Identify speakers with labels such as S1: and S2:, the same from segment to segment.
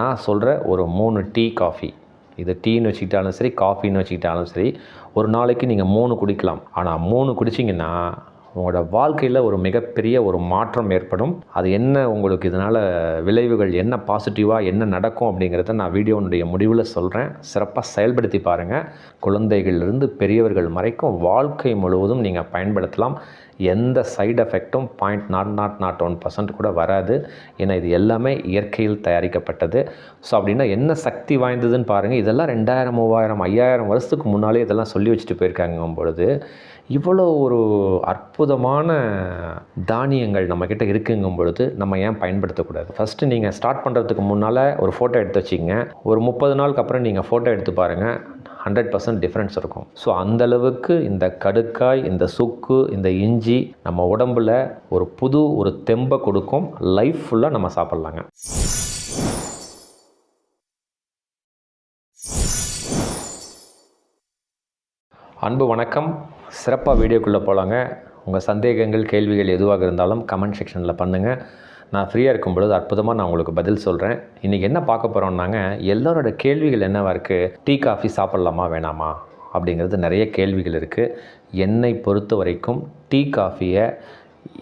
S1: நான் சொல்கிற ஒரு மூணு டீ காஃபி. இது டீன்னு வச்சுக்கிட்டாலும் சரி காஃபின்னு வச்சுக்கிட்டாலும் சரி ஒரு நாளைக்கு நீங்கள் மூணு குடிக்கலாம். ஆனால் மூணு குடிச்சிங்கன்னா உங்களோட வாழ்க்கையில் ஒரு மிகப்பெரிய ஒரு மாற்றம் ஏற்படும். அது என்ன உங்களுக்கு இதனால் விளைவுகள் என்ன பாசிட்டிவாக என்ன நடக்கும் அப்படிங்கிறத நான் வீடியோனுடைய முடிவில் சொல்கிறேன் சிறப்பாக செயல்படுத்தி பாருங்கள் குழந்தைகளிலிருந்து பெரியவர்கள் வரைக்கும் வாழ்க்கை முழுவதும் நீங்கள் பயன்படுத்தலாம். எந்த சைடு எஃபெக்ட்டும் point naught naught naught one percent கூட வராது. ஏன்னா இது எல்லாமே இயற்கையில் தயாரிக்கப்பட்டது. ஸோ அப்படின்னா என்ன சக்தி வாய்ந்ததுன்னு பாருங்கள் இதெல்லாம் ரெண்டாயிரம் மூவாயிரம் ஐயாயிரம் வருஷத்துக்கு முன்னாலே இதெல்லாம் சொல்லி வச்சுட்டு போயிருக்காங்க பொழுது இவ்வளோ ஒரு அற்புதமான தானியங்கள் நம்மக்கிட்ட இருக்குங்கும் பொழுது நம்ம ஏன் பயன்படுத்தக்கூடாது? ஃபஸ்ட்டு நீங்கள் ஸ்டார்ட் பண்ணுறதுக்கு முன்னால் ஒரு ஃபோட்டோ எடுத்து வச்சிங்க ஒரு முப்பது நாளுக்கு அப்புறம் நீங்கள் ஃபோட்டோ எடுத்து பாருங்கள் ஹண்ட்ரட் பர்சன்ட் டிஃப்ரென்ஸ் இருக்கும். ஸோ அந்தளவுக்கு இந்த கடுக்காய் இந்த சுக்கு இந்த இஞ்சி நம்ம உடம்புல ஒரு புது ஒரு தெம்பை கொடுக்கும். லைஃப் ஃபுல்லாக நம்ம சாப்பிட்லாங்க. அன்பு வணக்கம். சிறப்பாக வீடியோக்குள்ளே போகலாங்க. உங்கள் சந்தேகங்கள் கேள்விகள் எதுவாக இருந்தாலும் கமெண்ட் செக்ஷனில் பண்ணுங்கள் நான் ஃப்ரீயாக இருக்கும் பொழுது அற்புதமாக நான் உங்களுக்கு பதில் சொல்கிறேன். இன்றைக்கி என்ன பார்க்க போகிறோம்னாங்க எல்லோரோட கேள்விகள் என்னவாக இருக்குது டீ காஃபி சாப்பிட்லாமா வேணாமா? அப்படிங்கிறது நிறைய கேள்விகள் இருக்குது என்னை பொறுத்த வரைக்கும் டீ காஃபியை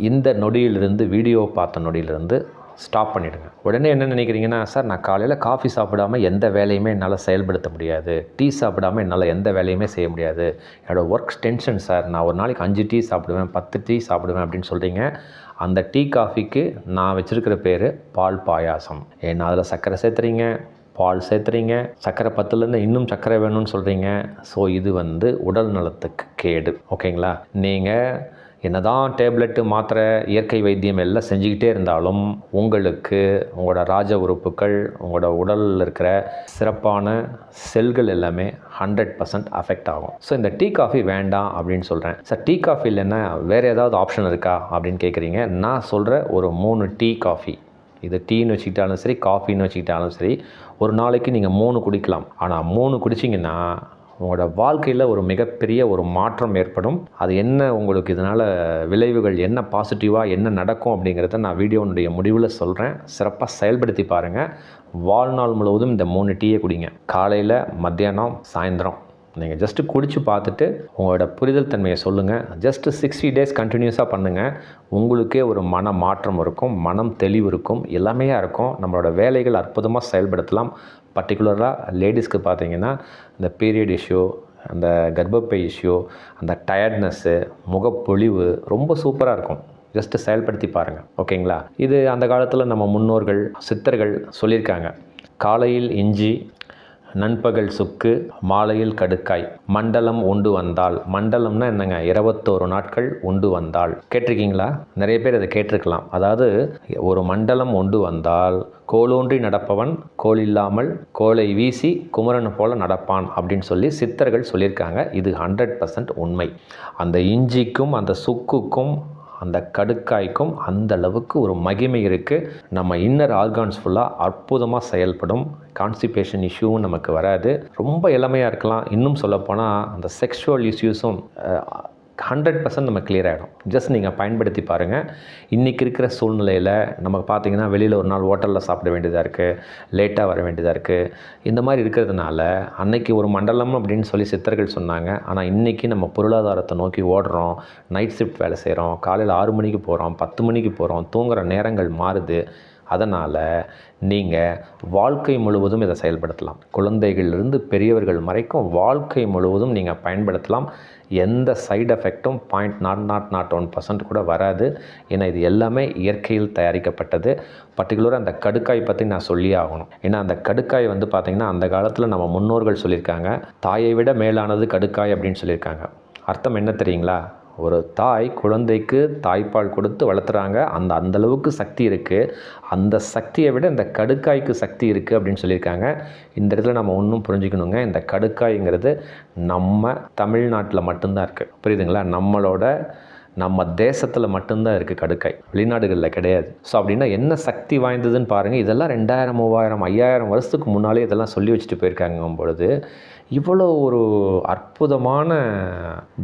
S1: இந்த நொடியிலிருந்து வீடியோ பார்த்த நொடியிலிருந்து ஸ்டாப் பண்ணிவிடுங்க உடனே என்ன நினைக்கிறீங்கன்னா சார் நான் காலையில் காஃபி சாப்பிடாம எந்த வேலையுமே என்னால் செயல்படுத்த முடியாது. டீ சாப்பிடாம என்னால் எந்த வேலையுமே செய்ய முடியாது. என்னோடய ஒர்க் டென்ஷன் சார். நான் ஒரு நாளைக்கு அஞ்சு டீ சாப்பிடுவேன் பத்து டீ சாப்பிடுவேன் அப்படின்னு சொல்கிறீங்க அந்த டீ காஃபிக்கு நான் வச்சுருக்கிற பேர் பால் பாயாசம். ஏன்னா அதில் சர்க்கரை சேர்த்துறீங்க பால் சேர்த்துறீங்க சர்க்கரை பத்துலேருந்து இன்னும் சர்க்கரை வேணும்னு சொல்கிறீங்க ஸோ இது வந்து உடல் நலத்துக்கு கேடு. ஓகேங்களா? நீங்கள் என்னதான் டேப்லெட்டு மாத்திரை இயற்கை வைத்தியம் எல்லாம் செஞ்சுக்கிட்டே இருந்தாலும் உங்களுக்கு உங்களோட ராஜ உறுப்புகள் உங்களோட உடலில் இருக்கிற சிறப்பான செல்கள் எல்லாமே ஹண்ட்ரட் பர்சன்ட் அஃபெக்ட் ஆகும். ஸோ இந்த டீ காஃபி வேண்டாம் அப்படின்னு சொல்கிறேன் சார் டீ காஃபி இல்லைன்னா வேறு ஏதாவது ஆப்ஷன் இருக்கா அப்படின்னு கேட்குறீங்க நான் சொல்கிற ஒரு மூணு டீ காஃபி. இது டீன்னு வச்சுக்கிட்டாலும் சரி காஃபின்னு வச்சுக்கிட்டாலும் சரி ஒரு நாளைக்கு நீங்கள் மூணு குடிக்கலாம். ஆனால் மூணு குடிச்சிங்கன்னா உங்களோட வாழ்க்கையில் ஒரு மிகப்பெரிய ஒரு மாற்றம் ஏற்படும். அது என்ன உங்களுக்கு இதனால் விளைவுகள் என்ன பாசிட்டிவாக என்ன நடக்கும் அப்படிங்கிறத நான் வீடியோனுடைய முடிவில் சொல்கிறேன் சிறப்பாக செயல்படுத்தி பாருங்கள் வாழ்நாள் முழுவதும் இந்த மூணு டீயை குடிங்க. காலையில் மத்தியானம் சாயந்தரம். நீங்கள் ஜஸ்ட்டு குடித்து பார்த்துட்டு உங்களோட புரிதல் தன்மையை சொல்லுங்கள் ஜஸ்ட்டு சிக்ஸ்டி டேஸ் கண்டினியூஸாக பண்ணுங்கள் உங்களுக்கே ஒரு மன மாற்றம் இருக்கும் மனம் தெளிவு இருக்கும் எல்லாமே இருக்கும். நம்மளோட வேலைகள் அற்புதமாக செயல்படுத்தலாம். பர்டிகுலராக லேடிஸ்க்கு பார்த்தீங்கன்னா இந்த பீரியட் இஷ்யூ அந்த கர்ப்பப்பை இஷ்யூ அந்த டயர்ட்னஸ்ஸு முகப்பொழிவு ரொம்ப சூப்பராக இருக்கும். ஜஸ்ட்டு செயல்படுத்தி பாருங்கள் ஓகேங்களா இது அந்த காலத்தில் நம்ம முன்னோர்கள் சித்தர்கள் சொல்லியிருக்காங்க. காலையில் இஞ்சி நண்பகல் சுக்கு மாலையில் கடுக்காய். மண்டலம் உண்டு வந்தால். மண்டலம்னா என்னங்க? இருபத்தோரு நாட்கள் உண்டு வந்தால். கேட்டிருக்கீங்களா? நிறைய பேர் அதை கேட்டிருக்கலாம். அதாவது ஒரு மண்டலம் உண்டு வந்தால் கோலூன்றி நடப்பவன் கோல் இல்லாமல் கோலை வீசி குமரன் போல நடப்பான் அப்படின்னு சொல்லி சித்தர்கள் சொல்லியிருக்காங்க. இது ஹண்ட்ரட் பர்சன்ட் உண்மை. அந்த இஞ்சிக்கும் அந்த சுக்குக்கும் அந்த கடுக்காய்க்கும் அந்த அளவுக்கு ஒரு மகிமை இருக்குது நம்ம இன்னர் ஆர்கான்ஸ் ஃபுல்லாக அற்புதமாக செயல்படும். கான்ஸ்டிபேஷன் இஷ்யூவும் நமக்கு வராது. ரொம்ப இளமையாக இருக்கலாம். இன்னும் சொல்லப்போனால் அந்த செக்ஷுவல் இஷ்யூஸும் ஹண்ட்ரட் பர்சன்ட் நம்ம கிளியர் ஆகிடும் ஜஸ்ட் நீங்கள் பயன்படுத்தி பாருங்கள் இன்றைக்கி இருக்கிற சூழ்நிலையில் நமக்கு பார்த்தீங்கன்னா வெளியில் ஒரு நாள் ஹோட்டலில் சாப்பிட வேண்டியதாக இருக்குது லேட்டாக வர வேண்டியதாக இருக்குது இந்த மாதிரி இருக்கிறதுனால அன்னைக்கு ஒரு மண்டலம் அப்படின்னு சொல்லி சித்தர்கள் சொன்னாங்க. ஆனால் இன்றைக்கி நம்ம பொருளாதாரத்தை நோக்கி ஓடுறோம். நைட் ஷிஃப்ட் வேலை செய்கிறோம் காலையில் ஆறு மணிக்கு போகிறோம் பத்து மணிக்கு போகிறோம் தூங்குகிற நேரங்கள் மாறுது. அதனால் நீங்கள் வாழ்க்கை முழுவதும் இதை செயல்படுத்தலாம். குழந்தைகளிலிருந்து பெரியவர்கள் வரைக்கும் வாழ்க்கை முழுவதும் நீங்கள் பயன்படுத்தலாம். எந்த சைடு எஃபெக்ட்டும் point naught naught naught one percent கூட வராது. ஏன்னா இது எல்லாமே இயற்கையில் தயாரிக்கப்பட்டது. பர்டிகுலராக அந்த கடுக்காய் பற்றி நான் சொல்லியே ஆகணும். ஏன்னா அந்த கடுக்காய் வந்து பார்த்திங்கன்னா அந்த காலத்தில் நம்ம முன்னோர்கள் சொல்லியிருக்காங்க. தாயை விட மேலானது கடுக்காய் அப்படின்னு சொல்லியிருக்காங்க. அர்த்தம் என்ன தெரியுங்களா? ஒரு தாய் குழந்தைக்கு தாய்ப்பால் கொடுத்து வளர்த்துறாங்க. அந்த அந்தளவுக்கு சக்தி இருக்குது அந்த சக்தியை விட இந்த கடுக்காய்க்கு சக்தி இருக்குது அப்படின்னு சொல்லியிருக்காங்க. இந்த இடத்துல நம்ம ஒன்றும் புரிஞ்சுக்கணுங்க. இந்த கடுக்காய்ங்கிறது நம்ம தமிழ்நாட்டில் மட்டும்தான் இருக்குது புரியுதுங்களா? நம்மளோட நம்ம தேசத்தில் மட்டும்தான் இருக்குது கடுக்காய். வெளிநாடுகளில் கிடையாது. ஸோ அப்படின்னா என்ன சக்தி வாய்ந்ததுன்னு பாருங்கள் இதெல்லாம் ரெண்டாயிரம் மூவாயிரம் ஐயாயிரம் வருஷத்துக்கு முன்னாலே இதெல்லாம் சொல்லி வச்சுட்டு போயிருக்காங்க பொழுது இவ்வளோ ஒரு அற்புதமான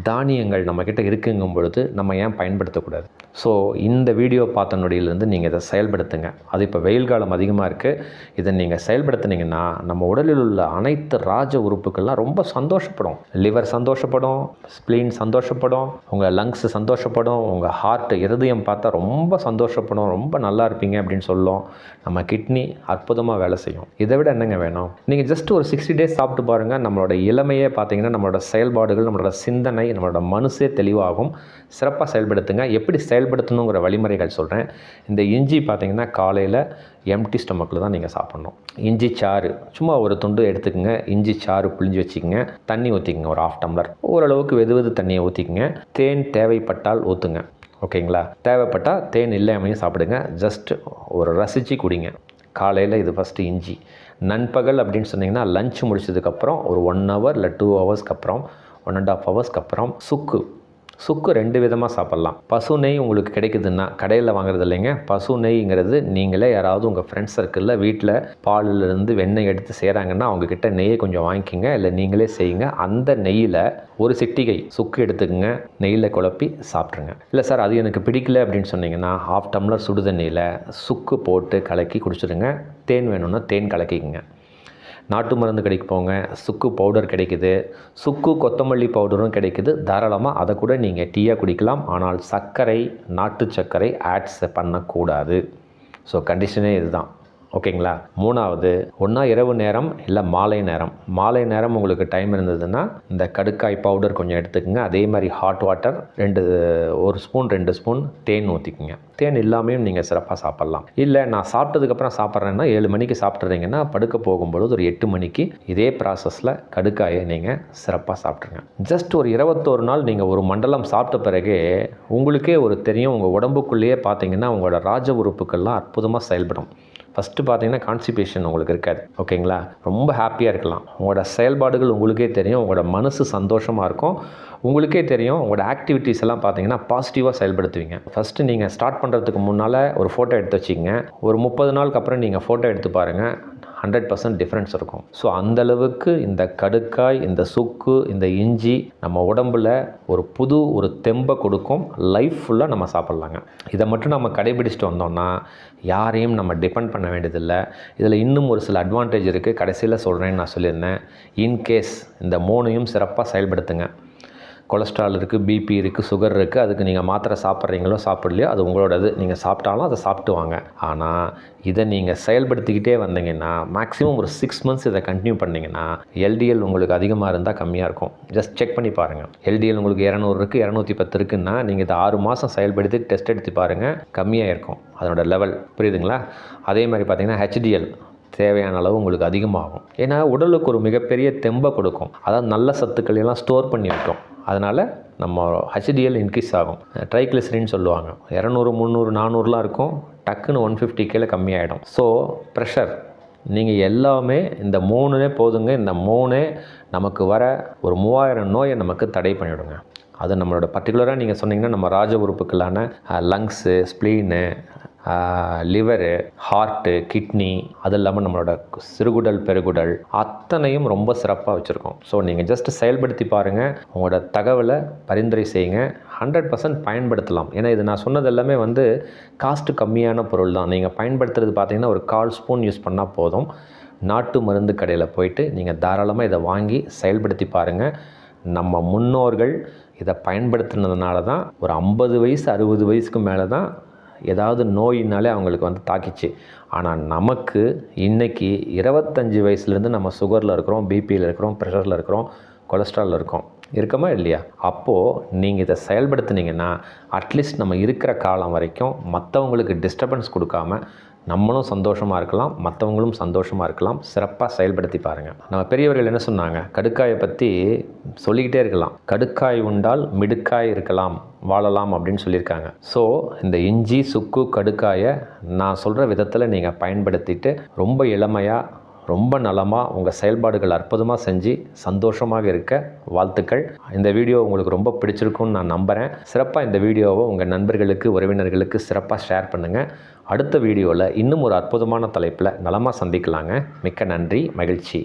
S1: தானியங்கள் நம்மக்கிட்ட இருக்குங்கும் பொழுது நம்ம ஏன் பயன்படுத்தக்கூடாது? ஸோ இந்த வீடியோ பார்த்த நொடியிலேருந்து நீங்கள் இதை செயல்படுத்துங்க. அது இப்போ வெயில் காலம் அதிகமாக இருக்குது இதை நீங்கள் செயல்படுத்துனீங்கன்னா நம்ம உடலில் உள்ள அனைத்து ராஜ உறுப்புகள்லாம் ரொம்ப சந்தோஷப்படும். லிவர் சந்தோஷப்படும் ஸ்ப்ளீன் சந்தோஷப்படும் உங்கள் லங்ஸ் சந்தோஷப்படும் உங்கள் ஹார்ட் இருதயம் பார்த்தா ரொம்ப சந்தோஷப்படும் ரொம்ப நல்லா இருப்பீங்க அப்படின்னு சொல்லும். நம்ம கிட்னி அற்புதமாக வேலை செய்யும். இதை விட என்னங்க வேணும்? நீங்கள் ஜஸ்ட் ஒரு சிக்ஸ்டி டேஸ் சாப்பிட்டு பாருங்கள் நம்மளோட இளமையே பார்த்திங்கன்னா நம்மளோட செயல்பாடுகள் நம்மளோட சிந்தனை நம்மளோட மனசே தெளிவாகும். சிறப்பாக செயல்படுத்துங்க. எப்படி செயல்படுத்தணுங்கிற வழிமுறைகள் சொல்கிறேன் இந்த இஞ்சி பார்த்தீங்கன்னா காலையில் எம்டி ஸ்டொமக்கில் தான் நீங்கள் சாப்பிட்ணும். இஞ்சி சாறு. சும்மா ஒரு துண்டு எடுத்துக்கங்க. இஞ்சி சாறு புளிஞ்சு வச்சுக்கோங்க. தண்ணி ஊற்றிக்கங்க ஒரு ஆஃப் டம்ளர் ஓரளவுக்கு வெது வெது தண்ணியை ஊற்றிக்கங்க தேன் தேவைப்பட்டால் ஊற்றுங்க ஓகேங்களா? தேவைப்பட்டால் தேன் இல்லாமையும் சாப்பிடுங்க. ஜஸ்ட் ஒரு ரசித்து குடிங்க. காலையில் இது ஃபஸ்ட்டு இஞ்சி. நண்பகல் அப்படின்னு சொன்னிங்கன்னா லஞ்ச் முடிச்சதுக்கப்புறம் ஒரு ஒன் ஹவர் இல்லை டூ ஹவர்ஸ்க்கு அப்புறம் ஒன் அண்ட் ஆஃப் ஹவர்ஸ்க்கு அப்புறம் சுக்கு. சுக்கு ரெண்டு விதமாக சாப்பிட்லாம். பசு நெய் உங்களுக்கு கிடைக்குதுன்னா கடையில் வாங்குறது இல்லைங்க. பசு நெய்ங்கிறது நீங்களே யாராவது உங்கள் ஃப்ரெண்ட்ஸ் சர்க்கிளில் வீட்டில் பாலிலிருந்து வெண்ணெய் எடுத்து செய்கிறாங்கன்னா அவங்கக்கிட்ட நெய்யை கொஞ்சம் வாங்கிக்கோங்க. இல்லை நீங்களே செய்யுங்க. அந்த நெய்யில் ஒரு சிட்டிகை சுக்கு எடுத்துக்கோங்க. நெய்யில் குழப்பி சாப்பிட்ருங்க. இல்லை சார் அது எனக்கு பிடிக்கல அப்படின்னு சொன்னீங்கன்னா ஹாஃப் டம்ளர் சுடுதண்ணியில் சுக்கு போட்டு கலக்கி குடிச்சிடுங்க. தேன் வேணும்னா தேன் கலக்கிக்கங்க. நாட்டு மருந்து கடைக்கு போங்க சுக்கு பவுடர் கிடைக்குது. சுக்கு கொத்தமல்லி பவுடரும் கிடைக்குது. தாராளமாக அதை கூட நீங்கள் டீயாக குடிக்கலாம். ஆனால் சர்க்கரை நாட்டு சர்க்கரை ஆட்ஸ் பண்ணக்கூடாது. ஸோ கண்டிஷனே இதுதான். ஓகேங்களா? மூணாவது ஒன்றா இரவு நேரம் இல்லை மாலை நேரம்? மாலை நேரம் உங்களுக்கு டைம் இருந்ததுன்னா இந்த கடுக்காய் பவுடர் கொஞ்சம் எடுத்துக்கோங்க. அதே மாதிரி ஹாட் வாட்டர் ரெண்டு ஒரு ஸ்பூன் ரெண்டு ஸ்பூன் தேன் ஊற்றிக்கோங்க தேன் இல்லாமையும் நீங்கள் சிறப்பாக சாப்பிட்லாம். இல்லை நான் சாப்பிட்டதுக்கப்புறம் சாப்பிட்றேன்னா ஏழு மணிக்கு சாப்பிட்றீங்கன்னா படுக்க போகும்பொழுது ஒரு எட்டு மணிக்கு இதே ப்ராசஸில் கடுக்காயை நீங்கள் சிறப்பாக சாப்பிட்ருங்க ஜஸ்ட் ஒரு இருபத்தோரு நாள் நீங்கள் ஒரு மண்டலம் சாப்பிட்ட பிறகு உங்களுக்கே ஒரு தெரியும். உங்கள் உடம்புக்குள்ளேயே பார்த்தீங்கன்னா உங்களோட ராஜ உறுப்புக்கள்லாம் அற்புதமாக செயல்படும். ஃபஸ்ட்டு பார்த்தீங்கன்னா கான்ஸ்டிபேஷன் உங்களுக்கு இருக்காது. ஓகேங்களா ரொம்ப ஹாப்பியாக இருக்கலாம். உங்களோட செயல்பாடுகள் உங்களுக்கே தெரியும். உங்களோட மனசு சந்தோஷமாக இருக்கும். உங்களுக்கே தெரியும். உங்களோட ஆக்டிவிட்டீஸ் எல்லாம் பார்த்தீங்கன்னா பாசிட்டிவாக செயல்படுத்துவீங்க. ஃபஸ்ட்டு நீங்கள் ஸ்டார்ட் பண்ணுறதுக்கு முன்னால் ஒரு ஃபோட்டோ எடுத்து வச்சிங்க ஒரு முப்பது நாளுக்கு அப்புறம் நீங்கள் ஃபோட்டோ எடுத்து பாருங்கள் ஹண்ட்ரட் பர்சன்ட் டிஃப்ரென்ஸ் இருக்கும். ஸோ அந்தளவுக்கு இந்த கடுக்காய் இந்த சுக்கு இந்த இஞ்சி நம்ம உடம்புல ஒரு புது ஒரு தெம்பை கொடுக்கும். லைஃப் ஃபுல்லாக நம்ம சாப்பிட்லாங்க. இதை மட்டும் நம்ம கடைபிடிச்சிட்டு வந்தோம்னா யாரையும் நம்ம டிபெண்ட் பண்ண வேண்டியதில்லை. இதில் இன்னும் ஒரு சில அட்வான்டேஜ் இருக்குது கடைசியில் சொல்கிறேன்னு நான் சொல்லியிருந்தேன். இன்கேஸ் இந்த மூணையும் சிறப்பாக செயல்படுத்துங்க. கொலஸ்ட்ரால் இருக்குது பிபி இருக்குது சுகர் இருக்குது அதுக்கு நீங்கள் மாத்திரை சாப்பிட்றீங்களோ சாப்பிட்லையோ அது உங்களோடது. நீங்கள் சாப்பிட்டாலும் அதை சாப்பிட்டு வாங்க. ஆனால் இதை நீங்கள் செயல்படுத்திக்கிட்டே வந்தீங்கன்னா மேக்ஸிமம் ஒரு சிக்ஸ் மந்த்ஸ் இதை கண்டினியூ பண்ணிங்கன்னா எல்டிஎல் உங்களுக்கு அதிகமாக இருந்தால் கம்மியாக இருக்கும். ஜஸ்ட் செக் பண்ணி பாருங்கள் எல்டிஎல் உங்களுக்கு இரநூறு இருக்குது இரநூத்தி பத்து இருக்குன்னா நீங்கள் இதை ஆறு மாதம் செயல்படுத்தி டெஸ்ட் எடுத்து பாருங்கள் கம்மியாக இருக்கும். அதனோட லெவல் புரியுதுங்களா? அதே மாதிரி பார்த்தீங்கன்னா ஹெச்டிஎல் தேவையான அளவு உங்களுக்கு அதிகமாகும். ஏன்னா உடலுக்கு ஒரு மிகப்பெரிய தெம்பை கொடுக்கும். அதாவது நல்ல சத்துக்கள் எல்லாம் ஸ்டோர் பண்ணி வைக்கும். அதனால் நம்ம ஹெச்டிஎல் இன்க்ரீஸ் ஆகும். ட்ரைக்ளிசரின்னு சொல்லுவாங்க. இரநூறு முந்நூறு நானூறுலாம் இருக்கும். டக்குன்னு ஒன் ஃபிஃப்டி கீழே கம்மியாகிடும் ஸோ ப்ரெஷர் நீங்கள் எல்லாமே இந்த மூணுனே போதுங்க. இந்த மூணே நமக்கு வர ஒரு மூவாயிரம் நோயை நமக்கு தடை பண்ணிவிடுங்க அது நம்மளோட பர்டிகுலராக நீங்கள் சொன்னீங்கன்னா நம்ம ராஜ உறுப்புக்களான lungs spleen liver heart kidney அது இல்லாமல் நம்மளோட சிறுகுடல் பெருகுடல் அத்தனையும் ரொம்ப சிறப்பாக வச்சுருக்கோம். ஸோ நீங்கள் ஜஸ்ட் செயல்படுத்தி பாருங்கள் உங்களோட தகவலை பரிந்துரை செய்யுங்க. ஹண்ட்ரட் பர்சன்ட் பயன்படுத்தலாம். ஏன்னா இது நான் சொன்னது எல்லாமே வந்து காஸ்ட்டு கம்மியான பொருள் தான். நீங்கள் பயன்படுத்துறது பார்த்தீங்கன்னா ஒரு கால் ஸ்பூன் யூஸ் பண்ணால் போதும். நாட்டு மருந்து கடையில் போயிட்டு நீங்கள் தாராளமாக இதை வாங்கி செயல்படுத்தி பாருங்கள் நம்ம முன்னோர்கள் இதை பயன்படுத்தினதுனால தான் ஒரு ஐம்பது வயசு அறுபது வயசுக்கு மேலே தான் ஏதாவது நோயினாலே அவங்களுக்கு வந்து தாக்கிச்சு. ஆனால் நமக்கு இன்றைக்கி இருபத்தஞ்சி வயசுலேருந்து நம்ம சுகரில் இருக்கிறோம் பிபியில் இருக்கிறோம் ப்ரெஷரில் இருக்கிறோம் கொலஸ்ட்ராலில் இருக்கோம். இருக்கமா இல்லையா? அப்போது நீங்கள் இதை செயல்படுத்துனீங்கன்னா அட்லீஸ்ட் நம்ம இருக்கிற காலம் வரைக்கும் மற்றவங்களுக்கு டிஸ்டர்பன்ஸ் கொடுக்காம நம்மளும் சந்தோஷமாக இருக்கலாம் மற்றவங்களும் சந்தோஷமாக இருக்கலாம் சிறப்பாக செயல்படுத்தி பாருங்கள் நம்ம பெரியவர்கள் என்ன சொன்னாங்க? கடுக்காயை பற்றி சொல்லிக்கிட்டே இருக்கலாம். கடுக்காய் உண்டால் மிடுக்காய் இருக்கலாம் வாழலாம் அப்படின்னு சொல்லியிருக்காங்க. ஸோ இந்த இஞ்சி சுக்கு கடுக்காயை நான் சொல்கிற விதத்தில் நீங்கள் பயன்படுத்திட்டு ரொம்ப இளமையாக ரொம்ப நலமாக உங்கள் செயல்பாடுகள் அற்புதமாக செஞ்சு சந்தோஷமாக இருக்க வாழ்த்துக்கள். இந்த வீடியோ உங்களுக்கு ரொம்ப பிடிச்சிருக்குன்னு நான் நம்புகிறேன் சிறப்பாக இந்த வீடியோவை உங்கள் நண்பர்களுக்கு உறவினர்களுக்கு சிறப்பாக ஷேர் பண்ணுங்கள் அடுத்த வீடியோவில் இன்னும் ஒரு அற்புதமான தலைப்பில் நலமாக சந்திக்கலாங்க. மிக்க நன்றி மகிழ்ச்சி.